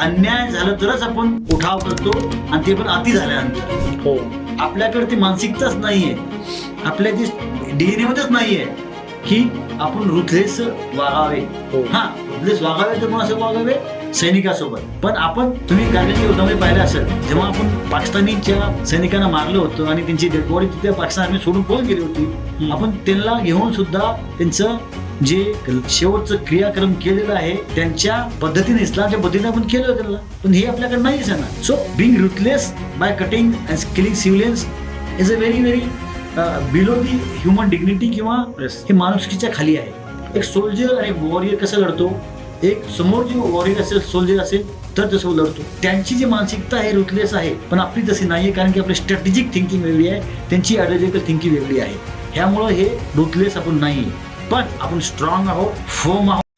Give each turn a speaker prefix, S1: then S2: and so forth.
S1: अन्याय झालं तरच आपण उठाव करतो आणि ते पण अति झाल्यानंतर.
S2: हो.
S1: आपल्याकडे ती मानसिकताच नाहीये. आपल्या ती डीएनए मध्येच नाहीये की आपण रुथलेस वागावे.
S2: हो.
S1: हा रुथलेस वागावे तर कोणासोबत वागावे? सैनिकासोबत. पण आपण तुम्ही कारगिलच्या युद्धामध्ये पाहिलं असेल जेव्हा आपण पाकिस्तानीच्या सैनिकांना मारलं होतं आणि त्यांची डेड बॉडी तिथे पाकिस्तान आर्मी सोडून पळून गेली होती? आपण त्यांना घेऊन सुद्धा त्यांचं जे शेवटचं क्रियाक्रम केलेलं आहे त्यांच्या पद्धतीने इस्लामच्या पद्धतीने आपण केलं त्यांना. पण हे आपल्याकडे नाहीच आहे ना so being ruthless by cutting and killing civilians is a very very below the human dignity किंवा. हे माणुसकीच्या खाली आहे. एक सोल्जर आणि वॉरियर कसं लढतो? एक समोर जे वॉरियर असेल सोल्जर असेल तर तसं लढतो. त्यांची जी मानसिकता आहे रुथलेस आहे पण आपली तशी नाहीये कारण की आपली स्ट्रॅटेजिक थिंकिंग वेगळी आहे त्यांची आयडियोलॉजिकल थिंकिंग वेगळी आहे. ह्यामुळं हे रुथलेस आपण नाही पण आपण स्ट्रॉंग आहोत फोम आहोत.